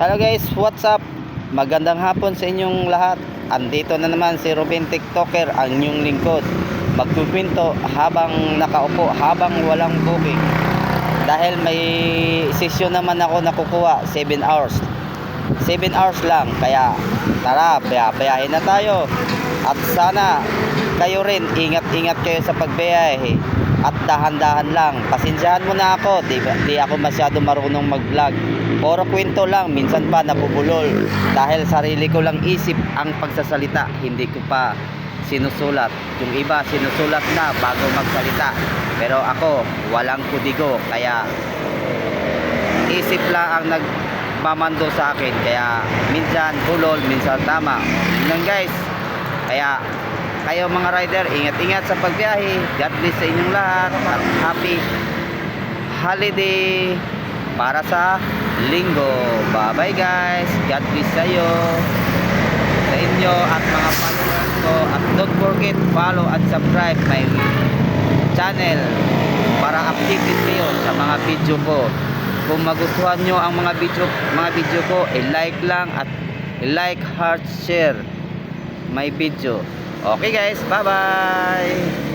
Hello guys, what's up? Magandang hapon sa inyong lahat. Andito na naman si Ruben TikToker, ang inyong lingkod. Magkukwento habang nakaupo, habang walang booking. Dahil may session naman ako nakukuha, 7 hours. 7 hours lang, kaya tara, bayahin na tayo. At sana kayo rin, ingat-ingat kayo sa pagbiyahe. At dahan-dahan lang. Pasensyahan mo na ako, di, di ako masyado marunong mag-vlog. Puro kwento lang, minsan pa napubulol. Dahil sarili ko lang isip ang pagsasalita, hindi ko pa sinusulat. Yung iba sinusulat na bago magsalita. Pero ako, walang kudigo, kaya isip lang ang nagmamando sa akin. Kaya minsan bulol, minsan tama. Yun guys. Kaya kayo mga rider, ingat-ingat sa pagbiyahe. God bless sa inyong lahat. At happy holiday para sa linggo. Bye-bye guys. God bless sa'yo sa inyo at mga followers ko. At don't forget, follow and subscribe my channel para updated kayo sa mga video ko. Kung magustuhan nyo ang mga video, mga video ko, i-like lang at i-like, heart, share my video. Okay guys, bye-bye!